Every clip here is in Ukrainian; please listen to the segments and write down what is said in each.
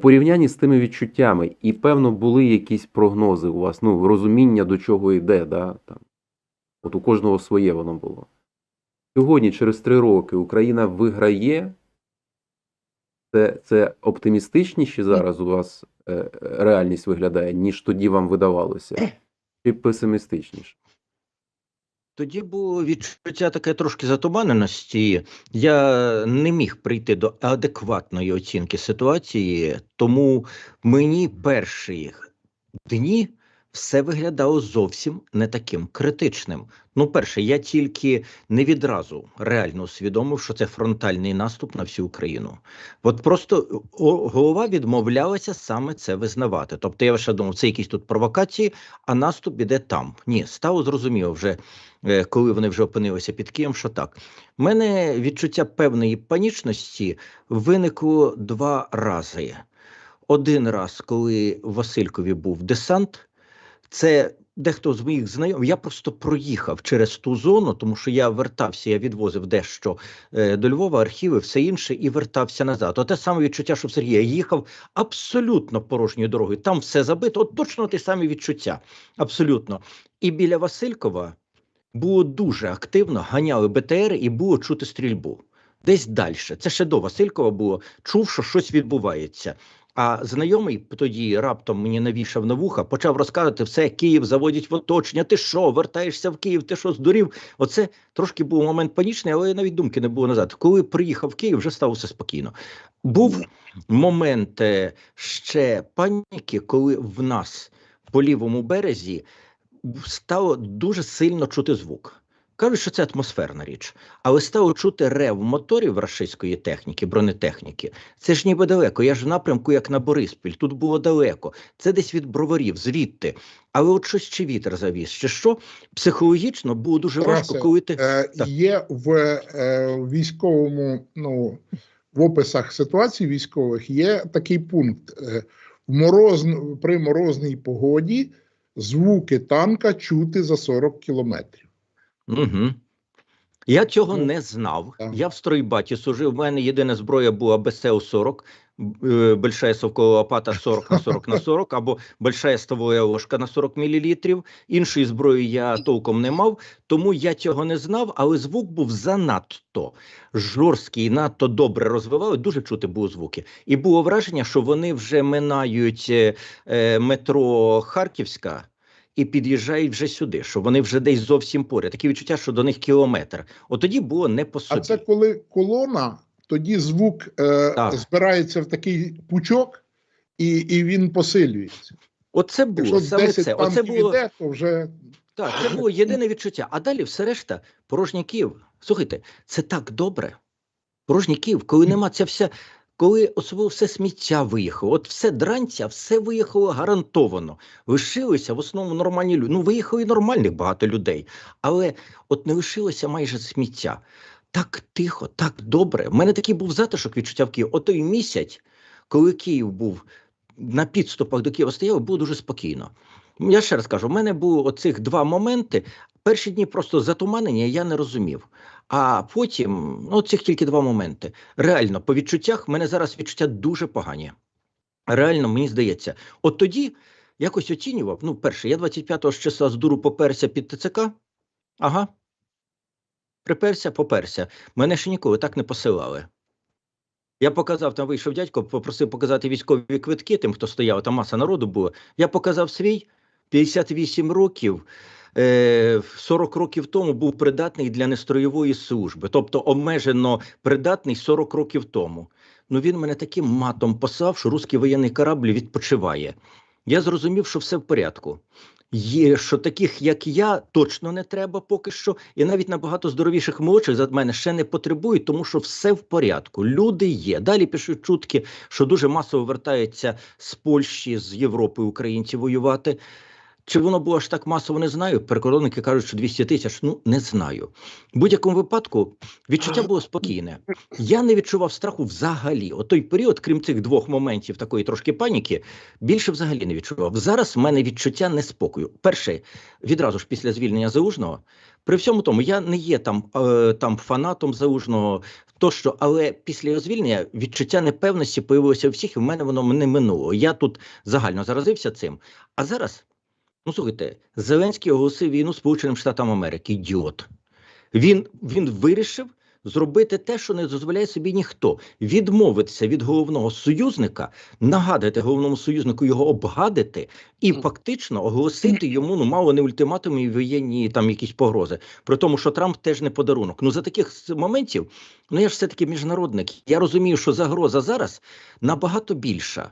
порівнянні з тими відчуттями, і певно були якісь прогнози у вас, ну, розуміння, до чого йде, да, там. От у кожного своє воно було. Сьогодні, через три роки, Україна виграє. Це, це оптимістичніше зараз у вас е, е, реальність виглядає, ніж тоді вам видавалося? Чи песимістичніше? Тоді було відчуття таке трошки затуманеності. Я не міг прийти до адекватної оцінки ситуації, тому мені перші дні все виглядало зовсім не таким критичним. Ну, перше, я тільки не відразу реально усвідомив, що це фронтальний наступ на всю Україну. От просто голова відмовлялася саме це визнавати. Тобто я ще думав, це якісь тут провокації, а наступ іде там. Ні, стало зрозуміло вже е, коли вони вже опинилися під Києвом, що так. У мене відчуття певної панічності виникло два рази. Один раз, коли Василькові був десант, це дехто з моїх знайомих, я просто проїхав через ту зону, тому що я вертався, я відвозив дещо е, до Львова, архіви, все інше, і вертався назад. Оте саме відчуття, що в Сергія їхав абсолютно порожньою дорогою. Там все забито, от точно те самі відчуття. Абсолютно. І біля Василькова було дуже активно, ганяли БТР і було чути стрільбу. Десь далі. Це ще до Василькова було, чув, що щось відбувається. А знайомий тоді раптом мені навішав на вуха, почав розказувати все, Київ заводять в оточення. Ти що, вертаєшся в Київ? Ти що здурів? Оце трошки був момент панічний, але навіть думки не було назад. Коли приїхав в Київ, вже стало все спокійно. Був момент е, ще паніки, коли в нас по лівому березі стало дуже сильно чути звук. Кажуть, що це атмосферна річ, але стало чути рев моторів рашистської техніки, бронетехніки. Це ж ніби далеко. Я ж в напрямку, як на Бориспіль. Тут було далеко. Це десь від броварів, звідти. Але от щось чи вітер завіз, чи що психологічно було дуже важко, коли ти Е, Є в е, військовому, ну в описах ситуацій військових є такий пункт: е, в мороз, при морозній погоді звуки танка чути за 40 кілометрів. Угу. Я цього Ну, не знав. так. Я в стройбаті служив. У мене єдина зброя була БСУ-40, е, большая совкова лопата 40 на 40 на 40, або большая ставова ложка на 40 мл. Іншої зброї я толком не мав, тому я цього не знав, але звук був занадто жорсткий, надто добре розвивали, дуже чути було звуки. І було враження, що вони вже минають е, е, метро Харківська і під'їжджають вже сюди, що вони вже десь зовсім поряд. Таке відчуття, що до них кілометр. От тоді було не по собі. А це коли колона, тоді звук е, Так. збирається в такий пучок, і, і він посилюється. Оце було Якщо саме 10 це. Оце було іде, то вже так. Це було єдине відчуття. А далі все решта порожній Київ. Слухайте, це так добре. Порожній Київ, коли нема ця вся. Коли особливо все сміття виїхало, от все дранця, все виїхало гарантовано. Лишилися в основному нормальні люди. Ну, виїхало і нормальних багато людей, але от не лишилося майже сміття. Так тихо, так добре. У мене такий був затишок відчуття в Києві. Отой місяць, коли Київ був на підступах до Києва стояв, було дуже спокійно. Я ще раз кажу, у мене було оцих два моменти. Перші дні просто затуманення, я не розумів. А потім, ну, цих тільки два моменти. Реально, по відчуттях, в мене зараз відчуття дуже погані. Реально, мені здається, от тоді якось оцінював. Ну, перше, я 25-го ж числа з дуру поперся під ТЦК. Ага. Приперся, поперся. Мене ще ніколи так не посилали. Я показав, там вийшов дядько, попросив показати військові квитки тим, хто стояв, там маса народу було. Я показав свій 58 років. Е, 40 років тому був придатний для нестроєвої служби, тобто обмежено придатний 40 років тому. Ну він мене таким матом послав, що русський воєнний корабль відпочиває. Я зрозумів, що все в порядку. Є, що таких, як я, точно не треба поки що, і навіть набагато здоровіших молодших за мене ще не потребують, тому що все в порядку. Люди є. Далі пишуть чутки, що дуже масово вертаються з Польщі, з Європи українці воювати. Чи воно було аж так масово, не знаю. Прикордонники кажуть, що 200 тисяч. Ну не знаю. В будь-якому випадку відчуття було спокійне. Я не відчував страху взагалі. От той період, крім цих двох моментів такої трошки паніки, більше взагалі не відчував. Зараз в мене відчуття неспокою. Перше, відразу ж після звільнення залужного. При всьому тому я не є там, е, там фанатом залужного. тощо, але після його звільнення відчуття непевності появилося у всіх, і в мене воно не минуло. Я тут загально заразився цим. А зараз, ну слухайте, Зеленський оголосив війну Сполученим Штатам Америки. Ідіот. Він, він вирішив зробити те, що не дозволяє собі ніхто. Відмовитися від головного союзника, нагадати головному союзнику його обгадити і фактично оголосити йому ну мало не ультиматум і воєнні там якісь погрози. При тому, що Трамп теж не подарунок. Ну за таких моментів, ну я ж все таки міжнародник. Я розумію, що загроза зараз набагато більша.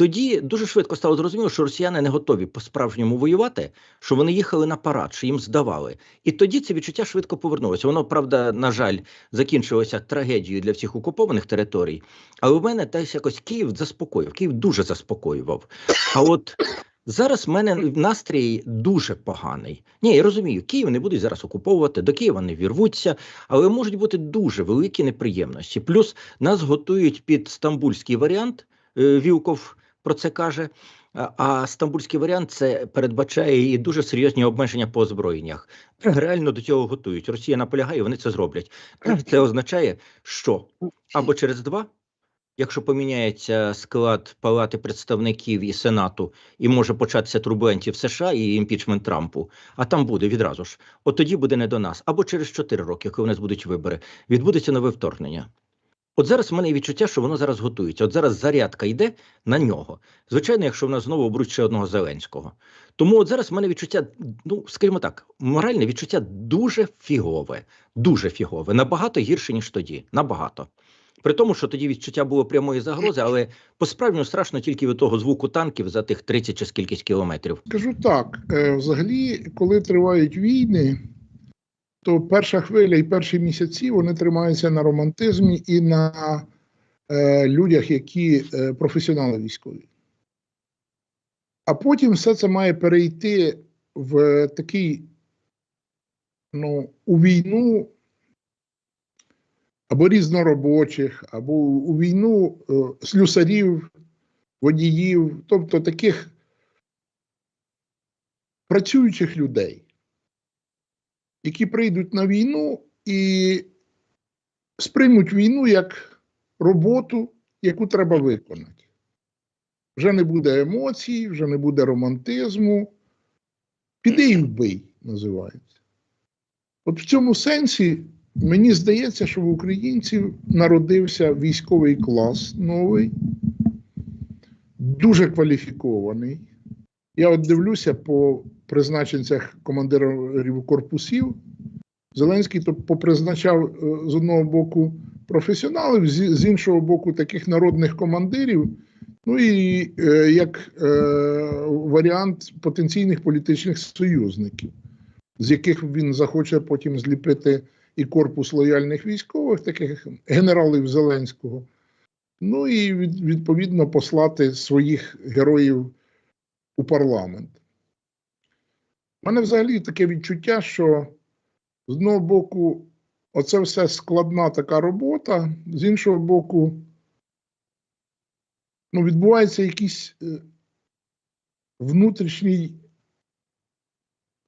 Тоді дуже швидко стало зрозуміло, що росіяни не готові по-справжньому воювати, що вони їхали на парад, що їм здавали. І тоді це відчуття швидко повернулося. Воно, правда, на жаль, закінчилося трагедією для всіх окупованих територій. Але в мене десь якось Київ заспокоїв. Київ дуже заспокоював. А от зараз в мене настрій дуже поганий. Ні, я розумію, Київ не будуть зараз окуповувати, до Києва не вірвуться, але можуть бути дуже великі неприємності. Плюс нас готують під стамбульський варіант. е, Вілков про це каже. А- стамбульський варіант це передбачає і дуже серйозні обмеження по озброєннях. Реально до цього готують. Росія наполягає, вони це зроблять. Це означає, що або через два, якщо поміняється склад Палати представників і Сенату, і може початися турбуленція в США і імпічмент Трампу, а там буде відразу ж. От тоді буде не до нас. Або через 4 роки, коли у нас будуть вибори, відбудеться нове вторгнення. От зараз в мене є відчуття, що воно зараз готується. От зараз зарядка йде на нього. Звичайно, якщо в нас знову оберуть ще одного Зеленського. Тому от зараз в мене відчуття, ну скажімо так, моральне відчуття дуже фігове, дуже фігове, набагато гірше, ніж тоді. Набагато. При тому, що тоді відчуття було прямої загрози, але по-справжньому страшно тільки від того звуку танків за тих 30 чи скількись кілометрів. Кажу так: е, взагалі, коли тривають війни, то перша хвиля і перші місяці вони тримаються на романтизмі і на е, людях, які е, професіонали військові. А потім все це має перейти в такий, ну, у війну або різноробочих, або у війну е, слюсарів, водіїв, тобто таких працюючих людей, які прийдуть на війну і сприймуть війну як роботу, яку треба виконати. Вже не буде емоцій, вже не буде романтизму. Піди і вбий, називається. От в цьому сенсі мені здається, що в українців народився військовий клас новий, дуже кваліфікований. Я от дивлюся по призначенцях командирів корпусів. Зеленський то попризначав е, з одного боку професіоналів, з, іншого боку, таких народних командирів. Ну і е, як е, варіант потенційних політичних союзників, з яких він захоче потім зліпити і корпус лояльних військових, таких генералів Зеленського. Ну і від, відповідно послати своїх героїв у парламент. У мене взагалі таке відчуття, що з одного боку, оце все складна така робота, з іншого боку, ну, відбувається якийсь е, внутрішній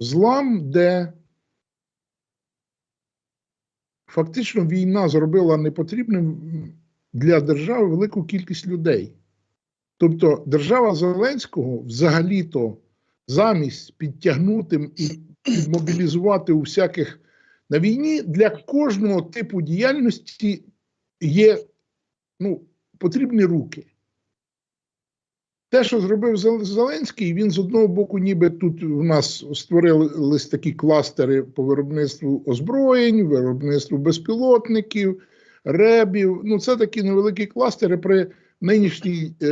злам, де фактично війна зробила непотрібним для держави велику кількість людей. Тобто держава Зеленського взагалі-то замість підтягнути і підмобілізувати у всяких на війні для кожного типу діяльності є ну, потрібні руки. Те, що зробив Зеленський, він з одного боку, ніби тут у нас створились такі кластери по виробництву озброєнь, виробництву безпілотників, ребів. Ну, це такі невеликі кластери при нинішній е,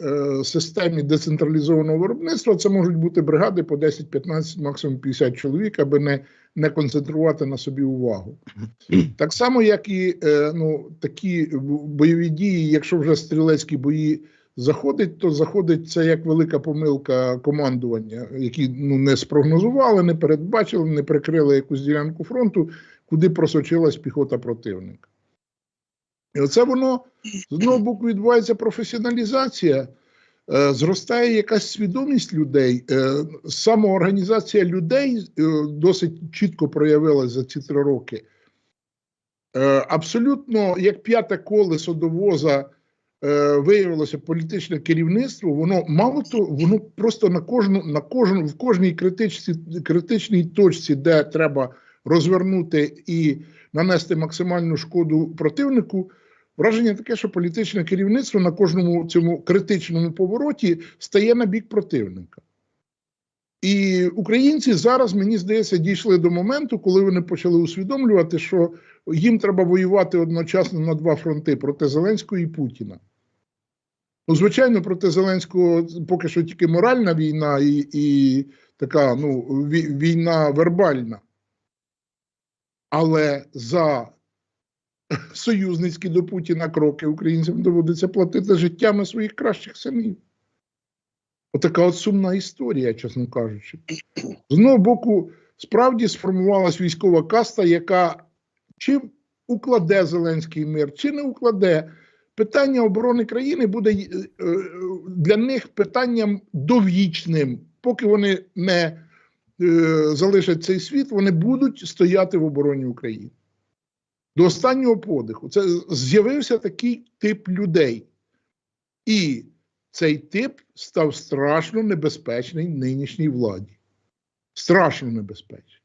е, системі децентралізованого виробництва. Це можуть бути бригади по 10-15, максимум 50 чоловік, аби не, не концентрувати на собі увагу. Так само, як і е, ну, такі бойові дії, якщо вже стрілецькі бої заходить, то заходить це як велика помилка командування, які ну, не спрогнозували, не передбачили, не прикрили якусь ділянку фронту, куди просочилась піхота противника. І оце воно з одного боку відбувається професіоналізація, е, зростає якась свідомість людей, е, самоорганізація людей е, досить чітко проявилася за ці три роки. Абсолютно як п'яте колесо до воза виявилося політичне керівництво, воно мало то, воно просто на кожну, на кожну, в кожній критичній, критичній точці, де треба розвернути і нанести максимальну шкоду противнику. Враження таке, що політичне керівництво на кожному цьому критичному повороті стає на бік противника. І українці зараз, мені здається, дійшли до моменту, коли вони почали усвідомлювати, що їм треба воювати одночасно на два фронти проти Зеленського і Путіна. Ну, звичайно, проти Зеленського поки що тільки моральна війна і, і така ну, війна вербальна. Але за союзницькі до Путіна кроки українцям доводиться платити життями своїх кращих синів. Отака от сумна історія, чесно кажучи. З одного боку, справді сформувалась військова каста, яка чи укладе Зеленський мир, чи не укладе. Питання оборони країни буде е, е, для них питанням довічним. Поки вони не е, залишать цей світ, вони будуть стояти в обороні України. До останнього подиху. Це з'явився такий тип людей. І цей тип став страшно небезпечний нинішній владі. Страшно небезпечний.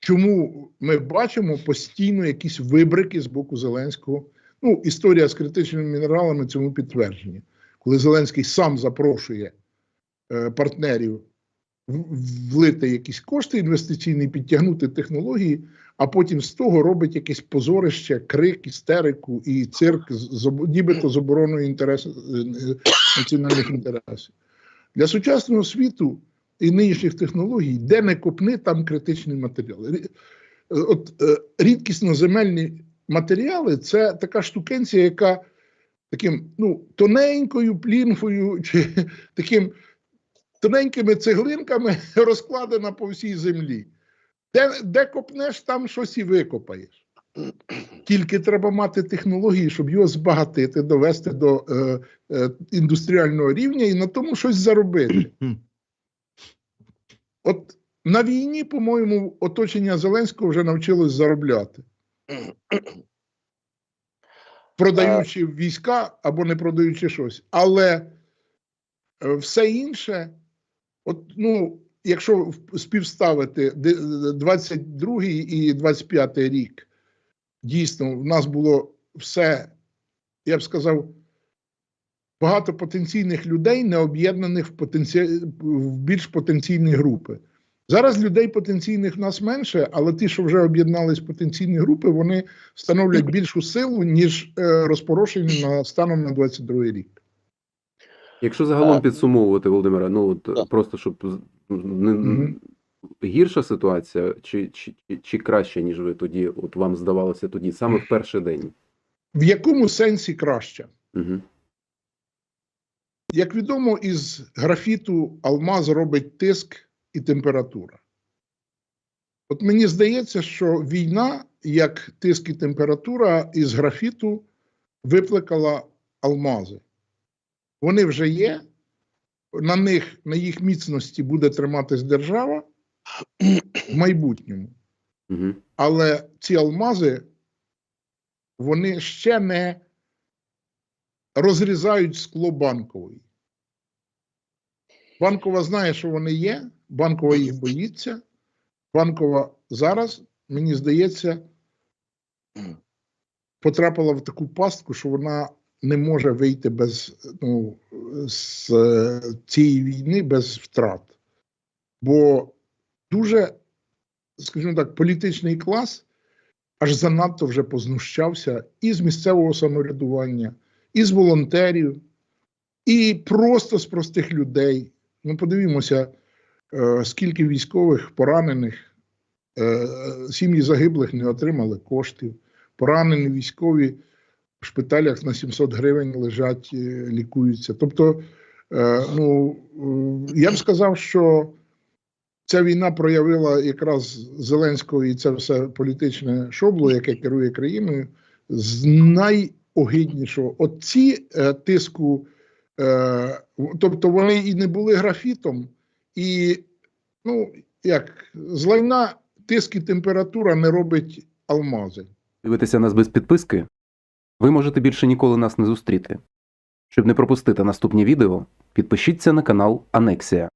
Чому ми бачимо постійно якісь вибрики з боку Зеленського? Ну, історія з критичними мінералами цьому підтвердження. Коли Зеленський сам запрошує е, партнерів влити якісь кошти інвестиційні, підтягнути технології, а потім з того робить якесь позорище, крик, істерику і цирк, нібито з обороною інтересу, е, е, національних інтересів. Для сучасного світу і нинішніх технологій, де не копни, там критичні матеріали. Е, От е, рідкісно земельні матеріали це така штукенція, яка таким ну, тоненькою плінфою чи таким тоненькими цеглинками розкладена по всій землі. Де, де копнеш, там щось і викопаєш. Тільки треба мати технології, щоб його збагатити, довести до е, е, індустріального рівня і на тому щось заробити. От на війні, по-моєму, оточення Зеленського вже навчилось заробляти. Продаючи війська або не продаючи щось. Але е, все інше, от, ну, якщо співставити де- 22 і 25 рік, дійсно, в нас було все, я б сказав, багато потенційних людей, не об'єднаних в, потенці... в більш потенційні групи. Зараз людей потенційних в нас менше, але ті, що вже об'єднались в потенційні групи, вони становлять більшу силу, ніж е, розпорошені на станом на 22 рік. Якщо загалом підсумовувати, Володимира, ну от просто щоб не, гірша ситуація, чи, чи, чи, чи краще, ніж ви тоді, от вам здавалося тоді, саме в перший день? В якому сенсі краще? Угу. Як відомо, із графіту алмаз робить тиск і температура. От мені здається, що війна, як тиск і температура, із графіту викликала алмази. Вони вже є, на них, на їх міцності буде триматись держава в майбутньому. Угу. Але ці алмази, вони ще не розрізають скло банкової. Банкова знає, що вони є, банкова їх боїться. Банкова зараз, мені здається, потрапила в таку пастку, що вона не може вийти без ну, з е, цієї війни без втрат. Бо дуже, скажімо так, політичний клас аж занадто вже познущався і з місцевого самоврядування, і з волонтерів, і просто з простих людей. Ну, подивімося, е, скільки військових поранених, е, сім'ї загиблих не отримали коштів. Поранені військові в шпиталях на 700 гривень лежать, е, лікуються. Тобто, е, ну, е, я б сказав, що ця війна проявила якраз Зеленського і це все політичне шобло, яке керує країною, з найогиднішого. От ці е, тиску, тобто вони і не були графітом, і ну як з лайна тиск і температура не робить алмази. Дивитеся нас без підписки? Ви можете більше ніколи нас не зустріти. Щоб не пропустити наступні відео, підпишіться на канал Анексія.